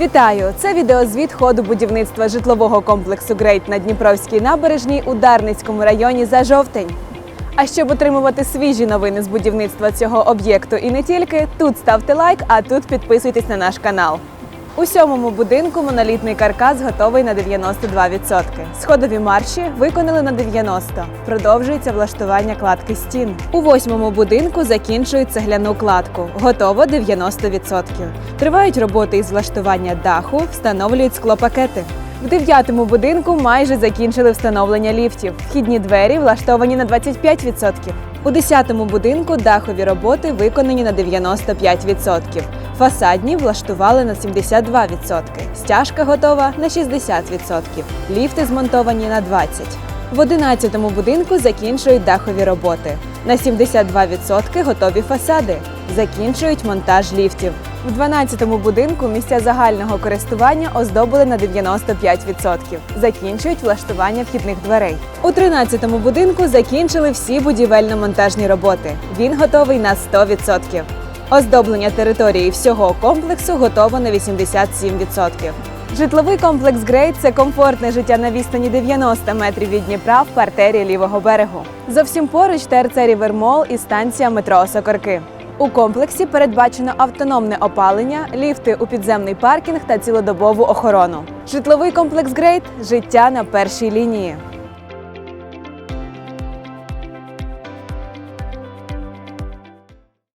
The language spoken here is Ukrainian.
Вітаю! Це відеозвіт ходу будівництва житлового комплексу Грейт на Дніпровській набережній у Дарницькому районі за жовтень. А щоб отримувати свіжі новини з будівництва цього об'єкту і не тільки, тут ставте лайк, а тут підписуйтесь на наш канал. У сьомому будинку монолітний каркас готовий на 92%. Сходові марші виконали на 90%. Продовжується влаштування кладки стін. У восьмому будинку закінчують цегляну кладку. Готово 90%. Тривають роботи із влаштування даху, встановлюють склопакети. В дев'ятому будинку майже закінчили встановлення ліфтів. Вхідні двері влаштовані на 25%. У десятому будинку дахові роботи виконані на 95%. Фасадні влаштували на 72%. Стяжка готова на 60%. Ліфти змонтовані на 20%. В 11-му будинку закінчують дахові роботи. На 72% готові фасади. Закінчують монтаж ліфтів. В 12-му будинку місця загального користування оздобили на 95%. Закінчують влаштування вхідних дверей. У 13-му будинку закінчили всі будівельно-монтажні роботи. Він готовий на 100%. Оздоблення території всього комплексу готово на 87%. Житловий комплекс Грейт це комфортне життя на відстані 90 метрів від Дніпра в партері лівого берегу. Зовсім поруч ТРЦ Рівермол і станція метро Сокорки. У комплексі передбачено автономне опалення, ліфти у підземний паркінг та цілодобову охорону. Житловий комплекс Грейт життя на першій лінії.